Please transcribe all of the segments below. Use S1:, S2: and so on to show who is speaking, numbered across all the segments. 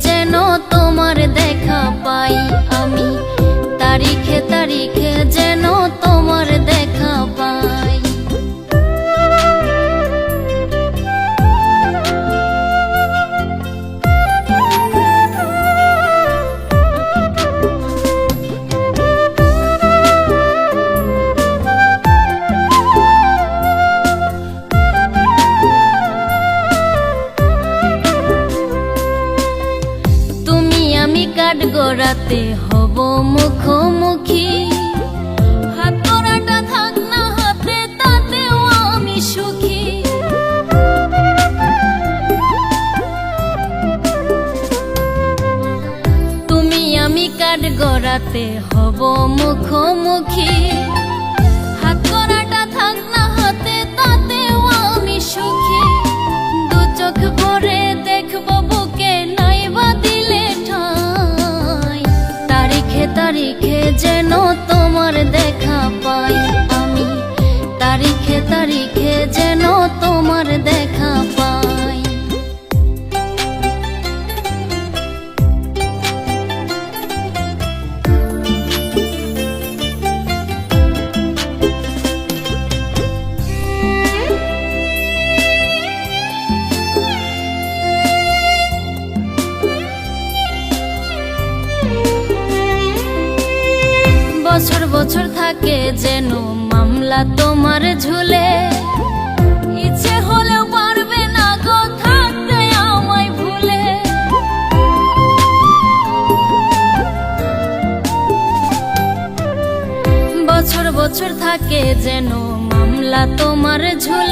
S1: যেন তোমার দেখা পাই আমি। তারিখে তারিখে যেন কাঠ গড়াতে হব মুখোমুখি। হাত হাতে আমি সুখী। তুমি আমি কাঠ হব মুখোমুখি। হাত করাটা থাক না যেন তোমার দেখা পাই আমি। তারিখে তারিখে যেন তোমার দেখা বছর বছর থাকে যেন মামলা তোমার ঝুলে। ইচ্ছে হলেও পারবে না গো, থাকতে আমায় ভুলে। বছর বছর থাকে যেন মামলা তোমার ঝুলে।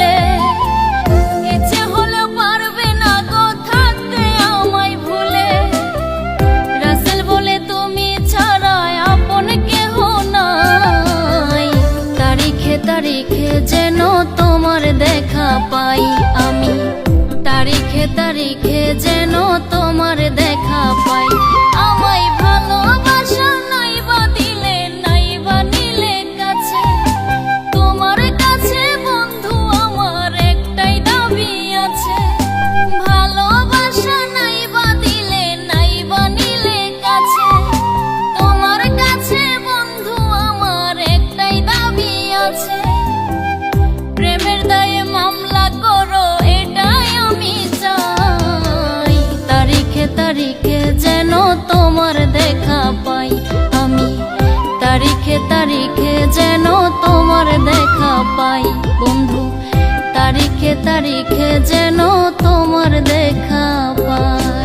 S1: পাই আমি। তারিখে তারিখে যেন তোমার পাই আমি তারিখে তারিখে যেন তোমার দেখা পাই, বন্ধু। তারিখে তারিখে যেন তোমার দেখা পাই।